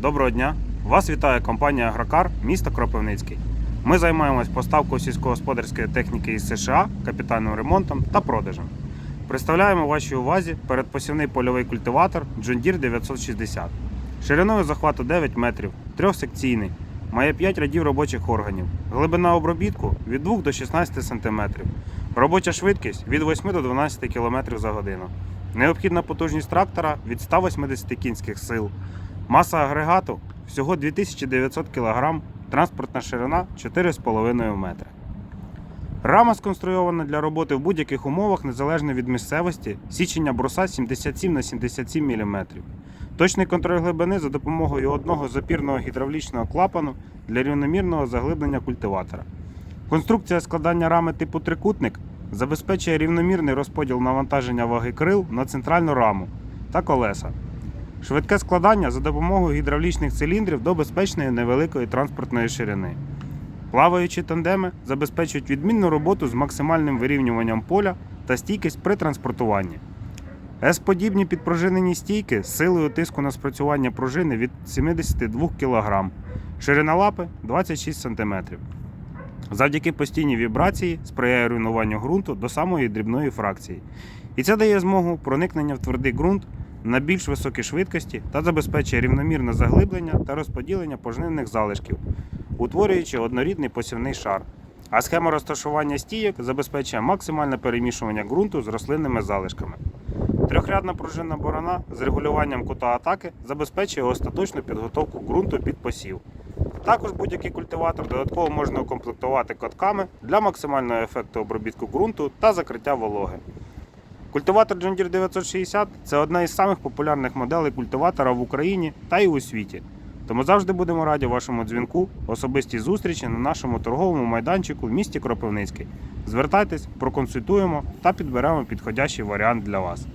Доброго дня! Вас вітає компанія Агрокар місто Кропивницький. Ми займаємось поставкою сільськогосподарської техніки із США, капітальним ремонтом та продажем. Представляємо вашій увазі передпосівний польовий культиватор Deere 960. Шириною захвату 9 метрів, трьохсекційний, має 5 рядів робочих органів. Глибина обробітку від 2 до 16 см. Робоча швидкість від 8 до 12 км за годину. Необхідна потужність трактора від 180 кінських сил. Маса агрегату всього 2900 кг, транспортна ширина 4,5 метри. Рама сконструйована для роботи в будь-яких умовах незалежно від місцевості, січення бруса 77 на 77 мм. Точний контроль глибини за допомогою одного запірного гідравлічного клапану для рівномірного заглиблення культиватора. Конструкція складання рами типу трикутник забезпечує рівномірний розподіл навантаження ваги крил на центральну раму та колеса. Швидке складання за допомогою гідравлічних циліндрів до безпечної невеликої транспортної ширини. Плаваючі тандеми забезпечують відмінну роботу з максимальним вирівнюванням поля та стійкість при транспортуванні. С-подібні підпружинені стійки з силою тиску на спрацювання пружини від 72 кг, ширина лапи 26 см. Завдяки постійній вібрації сприяє руйнуванню ґрунту до самої дрібної фракції. І це дає змогу проникнення в твердий ґрунт на більш високій швидкості та забезпечує рівномірне заглиблення та розподілення пожнивних залишків, утворюючи однорідний посівний шар. А схема розташування стійок забезпечує максимальне перемішування ґрунту з рослинними залишками. Трьохрядна пружинна борона з регулюванням кута атаки забезпечує остаточну підготовку ґрунту під посів. Також будь-який культиватор додатково можна укомплектувати котками для максимального ефекту обробітку ґрунту та закриття вологи. Культиватор John Deere 960 це одна із самих популярних моделей культиватора в Україні та й у світі. Тому завжди будемо раді вашому дзвінку, особистій зустрічі на нашому торговому майданчику в місті Кропивницький. Звертайтесь, проконсультуємо та підберемо підходящий варіант для вас.